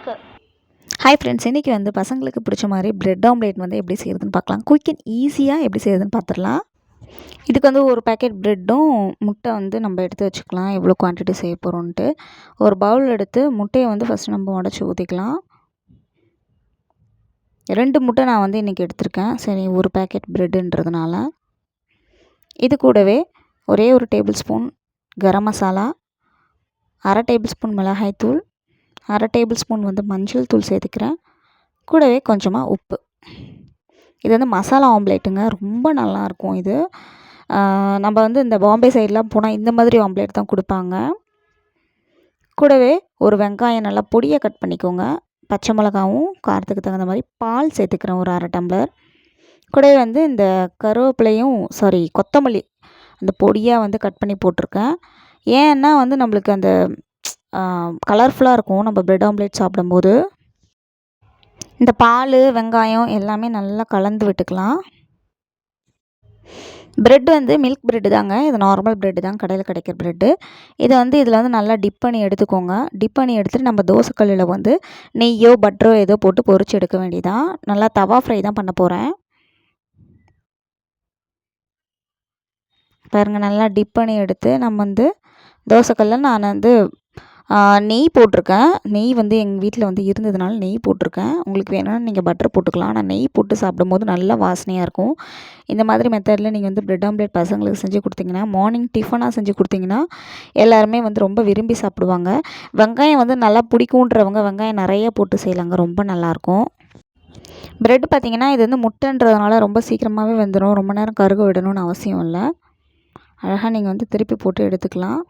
வணக்கம் hi friends இன்றைக்கி வந்து பசங்களுக்கு பிடிச்ச மாதிரி ப்ரெட் ஆம்லேட் வந்து எப்படி செய்கிறதுன்னு பார்க்கலாம். குயிக் அண்ட் ஈஸியாக எப்படி செய்கிறதுன்னு பார்த்துடலாம். இதுக்கு வந்து ஒரு பேக்கெட் ப்ரெட்டும் முட்டை வந்து நம்ம எடுத்து வச்சுக்கலாம். எவ்வளோ குவான்டிட்டி செய்ய போகிறோன்ட்டு ஒரு பவுல் எடுத்து முட்டையை வந்து ஃபஸ்ட்டு நம்ம உடச்சி ஊற்றிக்கலாம் ரெண்டு முட்டை நான் வந்து இன்றைக்கி எடுத்திருக்கேன். சரி ஒரு பேக்கெட் ப்ரெட்டுன்றதுனால இது கூடவே ஒரே ஒரு டேபிள் ஸ்பூன் கரம் மசாலா அரை டேபிள் ஸ்பூன் மிளகாய்த்தூள் அரை டேபிள் ஸ்பூன் வந்து மஞ்சள் தூள் சேர்த்துக்கிறேன். கூடவே கொஞ்சமாக உப்பு. இது வந்து மசாலா ஆம்லேட்டுங்க. ரொம்ப நல்லாயிருக்கும் இது. நம்ம வந்து இந்த பாம்பே சைட்லாம் போனால் இந்த மாதிரி ஆம்லேட் தான் கொடுப்பாங்க. கூடவே ஒரு வெங்காயம் நல்லா பொடியை கட் பண்ணிக்கோங்க. பச்சை மிளகாவும் காரத்துக்கு தகுந்த மாதிரி பால் சேர்த்துக்கிறேன் ஒரு அரை டம்ளர். கூடவே வந்து இந்த கருவேப்பிலையும் சாரி கொத்தமல்லி அந்த பொடியாக வந்து கட் பண்ணி போட்டிருக்கேன். ஏன்னா வந்து நம்மளுக்கு அந்த கலர்ஃபுல்லாக இருக்கும். நம்ம ப்ரெட் ஆம்லேட் சாப்பிடும்போது. இந்த பால் வெங்காயம் எல்லாமே நல்லா கலந்து விட்டுக்கலாம். ப்ரெட் வந்து மில்க் ப்ரெட்டு தாங்க. இது நார்மல் ப்ரெட்டு தான். கடையில் கிடைக்கிற ப்ரெட்டு இதை வந்து இதில் வந்து நல்லா டிப் பண்ணி எடுத்துக்கோங்க. டிப் பண்ணி எடுத்துகிட்டு நம்ம தோசைக்கல்லில் வந்து நெய்யோ பட்டரோ ஏதோ போட்டு பொறிச்சு எடுக்க வேண்டியதான் நல்லா தவா ஃப்ரை தான் பண்ண போகிறேன் பாருங்கள் நல்லா டிப் பண்ணி எடுத்து நம்ம வந்து தோசைக்கல்லில் நான் வந்து நெய் போட்டிருக்கேன். நெய் வந்து எங்கள் வீட்டில் வந்து இருந்ததுனால நெய் போட்டிருக்கேன். உங்களுக்கு வேணும்னா நீங்கள் பட்டர் போட்டுக்கலாம். ஆனால் நெய் போட்டு சாப்பிடும்போது நல்லா வாசனையாக இருக்கும். இந்த மாதிரி மெத்தடில் நீங்கள் வந்து ப்ரெட் ஆம்லேட் பசங்களுக்கு செஞ்சு கொடுத்தீங்கன்னா மார்னிங் டிஃபனாக செஞ்சு கொடுத்தீங்கன்னா எல்லாருமே வந்து ரொம்ப விரும்பி சாப்பிடுவாங்க. வெங்காயம் வந்து நல்லா பிடிக்குன்றவங்க வெங்காயம் நிறைய போட்டு செய்யலாங்க. ரொம்ப நல்லாயிருக்கும் ப்ரெட் பார்த்திங்கன்னா இது வந்து முட்டைன்றதுனால ரொம்ப சீக்கிரமாகவே வந்துடும் ரொம்ப நேரம் கருக விடணும்னு அவசியம் இல்லை. அழகாக நீங்கள் வந்து திருப்பி போட்டு எடுத்துக்கலாம்.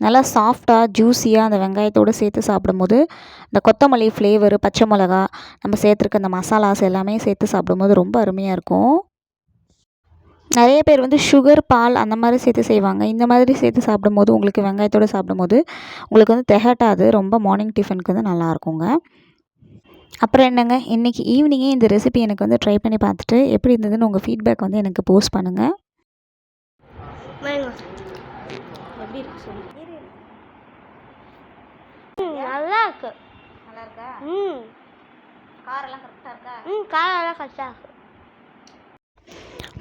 நல்லா சாஃப்டாக ஜூஸியாக அந்த வெங்காயத்தோடு சேர்த்து சாப்பிடும்போது இந்த கொத்தமல்லி ஃப்ளேவரு பச்சை மிளகா நம்ம சேர்த்துருக்க அந்த மசாலாஸ் எல்லாமே சேர்த்து சாப்பிடும்போது ரொம்ப அருமையாக இருக்கும். நிறைய பேர் வந்து சுகர் பால் அந்த மாதிரி சேர்த்து செய்வாங்க. இந்த மாதிரி சேர்த்து சாப்பிடும்போது உங்களுக்கு வெங்காயத்தோடு சாப்பிடும்போது உங்களுக்கு வந்து திகட்டாது. ரொம்ப மார்னிங் டிஃபனுக்கு வந்து நல்லாயிருக்குங்க அப்புறம் என்னங்க? இன்றைக்கி ஈவினிங்கே இந்த ரெசிபி எனக்கு வந்து ட்ரை பண்ணி பார்த்துட்டு எப்படி இருந்ததுன்னு உங்கள் ஃபீட்பேக் வந்து எனக்கு போஸ்ட் பண்ணுங்கள் எப்படி இருக்கு சொல்லு நல்லா இருக்கு. நல்லா இருக்கா? ம். காரெல்லாம் கரெக்டாக இருக்கா? ம் காரெல்லாம் கரெக்டாக இருக்கு.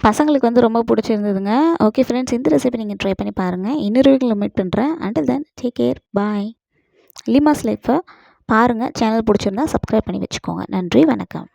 பசங்களுக்கு வந்து ரொம்ப பிடிச்சிருந்ததுங்க. ஓகே ஃப்ரெண்ட்ஸ் இந்த ரெசிபி நீங்கள் ட்ரை பண்ணி பாருங்கள் இன்னொரு வீக்கில் மீட் பண்ணுறேன் until then take care bye லிமாஸ் லைஃப்பை பாருங்கள் சேனல் பிடிச்சிருந்தா சப்ஸ்கிரைப் பண்ணி வச்சுக்கோங்க. நன்றி வணக்கம்.